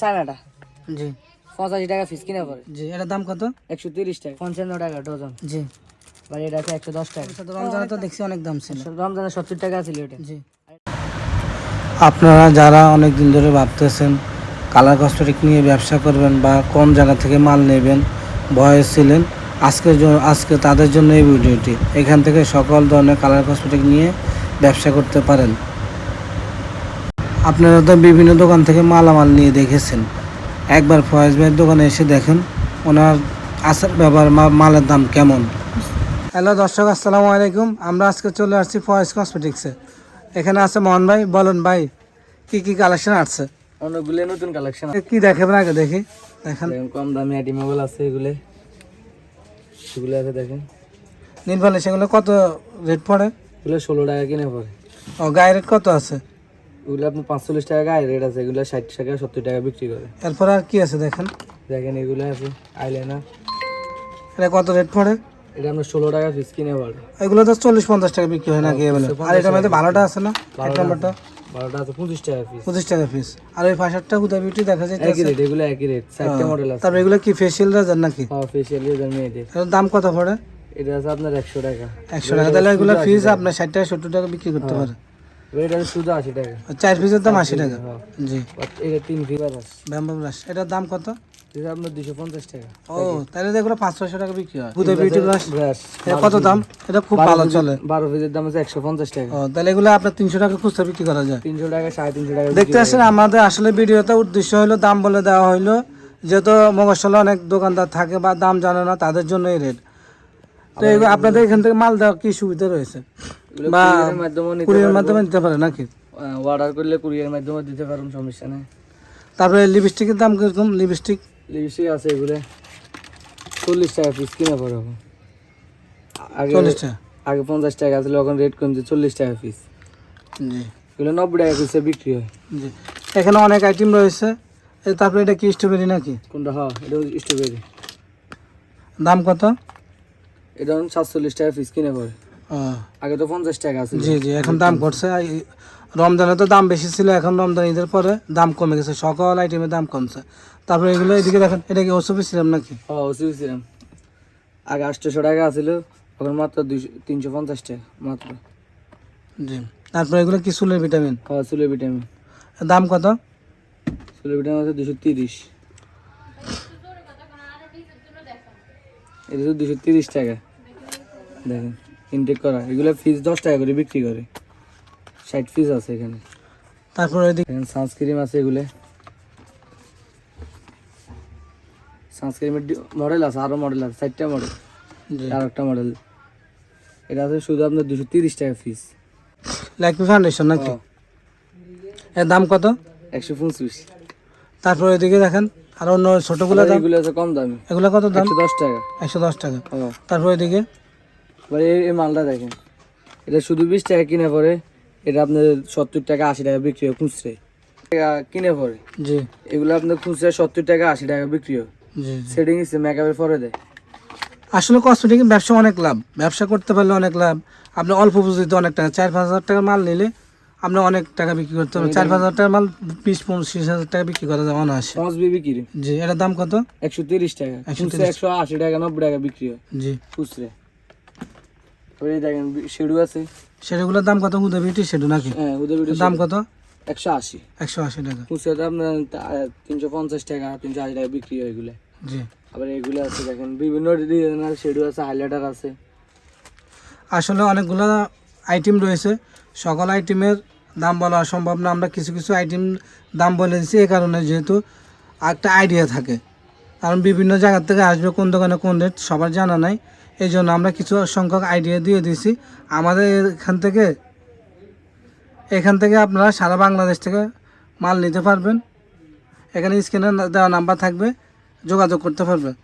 চায়নাটা? জি। পঁচাশি টাকা ফিস কিনে পড়ে। জি এটার দাম কত? একশো তিরিশ টাকা পঞ্চান্ন টাকা ডজন। জি। বা এটা আছে একশো দশ টাকা। তো রমজানে তো দেখছি অনেক দাম ছিল। রমজানে সত্তর টাকা ছিল এটা। জি। আপনারা যারা অনেক দিন ধরে ভাবতেছেন কালার কসমেটিক নিয়ে ব্যবসা করবেন বা কম জায়গা থেকে মাল নেবেন ভয়ে ছিলেন আজকের আজকে তাদের জন্য এই ভিডিওটি। এখান থেকে সকল ধরনের কালার কসমেটিক নিয়ে ব্যবসা করতে পারেন। আপনারা তো বিভিন্ন দোকান থেকে মালামাল নিয়ে দেখেছেন। একবার ফয়েজ ভাইয়ের দোকানে এসে দেখেন ওনার আচার ব্যবহার মালের দাম কেমন। হ্যালো দর্শক আসসালামু আলাইকুম। আমরা আজকে চলে আসছি ফয়েজ কসমেটিক্সে। এখানে আছে মোহন ভাই বলুন ভাই কি কি কালেকশন আসছে অনেকগুলো নতুন কালেকশন কি দেখাবেন আগে দেখি দেখেন। কম দামি আইটেমেবল আছে এগুলো। সেগুলো আছে দেখেন। নীলফালে সেগুলো কত রেট পড়ে? এগুলো ষোলো টাকা কিনে পড়ে। ও গায়ে রেট কত আছে? এগুলো আপনি পাঁচচল্লিশ টাকা গায়ে রেট আছে এগুলো ষাট টাকা সত্তর টাকা বিক্রি করে। এরপর আর কি আছে দেখেন? দেখেন এগুলো আছে আইলাইনার এটা কত রেট পড়ে? এটা আপনার ষোলো টাকা পিস কিনে এগুলো তো চল্লিশ পঞ্চাশ টাকা বিক্রি হয় নাকি আর এটার মধ্যে ভালোটা আছে না? এক নম্বরটা বারোটা আছে পঁচিশ টাকা পিস পঁচিশ টাকা পিস আর ওই পাঁচশারটা হুদা বিউটি দেখা যায় একই রেট এগুলো একই রেট চারটে মডেল আছে। তারপর এগুলো কি ফেসিয়াল রাজার নাকি? ফেসিয়াল ইউজার মেয়েদের। দাম কত পড়ে? এটা আছে আপনার একশো টাকা। একশো টাকা। তাহলে এগুলো ফিস আপনার ষাট টাকা সত্তর টাকা বিক্রি করতে পারে। এটা শুধু আশি টাকা। আর চার পিসের দাম আশি টাকা। হ্যাঁ। জি। এটা তিন আছে। ব্যাম্বো ব্রাশ এটার দাম কত? এটা আপনার দুশো পঞ্চাশ টাকা। ও তাহলে এগুলো পাঁচ ছয়শো টাকা বিক্রি হয়। হুদা বিউটি ব্রাশ ব্রাশ এটা কত দাম? এটা খুব ভালো চলে। বারো পিসের দাম আছে একশো পঞ্চাশ টাকা। ও তাহলে এগুলো আপনার তিনশো টাকা খুচরা বিক্রি করা যায়। তিনশো টাকা সাড়ে তিনশো টাকা দেখতে আসেন আমাদের আসলে ভিডিওতে উদ্দেশ্য হলো দাম বলে দেওয়া হইল যেহেতু মগসলে অনেক দোকানদার থাকে বা দাম জানে না তাদের জন্য এই রেট। তো আপনাদের এখান থেকে মাল দেওয়া কি সুবিধা রয়েছে? বা মাধ্যমে নিতে কুরিয়ার মাধ্যমে নিতে পারে নাকি? অর্ডার করলে কুরিয়ার মাধ্যমে দিতে পারুন সমস্যা নেই। তারপরে লিপস্টিকের দাম কীরকম? লিপস্টিক লিপস্টিক আছে এগুলো। চল্লিশ টাকা পিস কিনে পড়ে আগে চল্লিশ টাকা? আগে পঞ্চাশ টাকা ছিল এখন রেট কমছে চল্লিশ টাকা পিস জি। এগুলো নব্বই টাকা পিসে বিক্রি হয়। জি। এখানে অনেক আইটেম রয়েছে। তারপরে এটা কি স্ট্রবেরি নাকি? কোনটা? হ্যাঁ এটা স্ট্রবেরি দাম কত? এটা সাতচল্লিশ টাকা পিস কিনে পড়ে। আগে তো পঞ্চাশ টাকা আছে জি জি এখন দাম করছে। এই রমজানে তো দাম বেশি ছিল এখন রমজান ঈদের পরে দাম কমে গেছে। সকল আইটেমের দাম কমছে। তারপরে এগুলো এদিকে দেখেন এটা কি ওসবি ছিলাম নাকি? হ্যাঁ ওসি ছিলাম আগে আটশোশো টাকা আছিল এখন মাত্র দুইশো তিনশো পঞ্চাশ টাকা মাত্র। জি তারপরে এগুলো কি চুলের ভিটামিন হ্যাঁ চুলে ভিটামিন দাম কত? চুলে ভিটামিন আছে দুশো তিরিশ। এটা তো দুশো তিরিশ টাকা। দেখেন। ইনটেক করা। এগুলো ফিস দশ টাকা করে বিক্রি করে। ষাট পিস আছে এখানে। তারপরে এখানে সানস্ক্রিম আছে এগুলো। সানস্ক্রিমের মডেল আছে আরও মডেল আছে চারটা মডেল আর একটা মডেল এটা আছে শুধু আপনার দুশো তিরিশ টাকা ফিস লাইকমি ফাউন্ডেশন নাকি? এর দাম কত? একশো পঁচিশ। তারপরে এদিকে দেখেন আর অন্য ছোটগুলো দাম? এগুলো আছে কম দামি। এগুলো কত দাম? একশো দশ টাকা। একশো দশ টাকা। তারপরে এদিকে এবার এই মালটা দেখেন। এটা শুধু বিশ টাকা কিনে পরে এটা আপনার সত্তর টাকা আশি টাকা বিক্রি হয় খুচরে। টাকা কিনে পরে। জি। এগুলো আপনার খুচরে সত্তর টাকা আশি টাকা বিক্রি হয়। সেটিং ইসে মেকআপের পরে দেয়। আসলে কসমেটিকের ব্যবসা অনেক লাভ। ব্যবসা করতে পারলে অনেক লাভ। আপনি অল্প পুঁজিতে অনেক টাকা চার পাঁচ হাজার টাকার মাল নিলে আপনি অনেক টাকা বিক্রি করতে পারবেন। চার পাঁচ হাজার টাকার মাল বিশ পঁচিশ হাজার টাকা বিক্রি করা যায় অনায়াসে। পাঁচ বিক্রি। জি এটার দাম কত? একশো তিরিশ টাকা। 130 খুচরে একশো আশি টাকা নব্বই টাকা বিক্রি হয়। জি। খুচরে। তো এই দেখেন শিডু আছে। সেটাগুলোর দাম কত বিউটি সেটু নাকি? হ্যাঁ ভিডিও দাম কত? একশো আশি। একশো আশি টাকা। খুচরে তো আপনার তিনশো পঞ্চাশ টাকা তিনশো আশি টাকা বিক্রি হয় এগুলো। জি। আবার এগুলো আছে দেখেন বিভিন্ন ডিজাইনের শেডু আছে হাইলাইটার আছে। আসলে অনেকগুলো আইটেম রয়েছে। সকল আইটেমের দাম বলা সম্ভব না। আমরা কিছু কিছু আইটেম দাম বলে দিচ্ছি এই কারণে যেহেতু একটা আইডিয়া থাকে। কারণ বিভিন্ন জায়গা থেকে আসবে কোন দোকানে কোন রেট সবার জানা নাই। এই জন্য আমরা কিছু সংখ্যক আইডিয়া দিয়ে দিয়েছি। আমাদের এখান থেকে এখান থেকে আপনারা সারা বাংলাদেশ থেকে মাল নিতে পারবেন। এখানে স্ক্রিনে দেওয়া নাম্বার থাকবে, যোগাযোগ করতে পারবেন।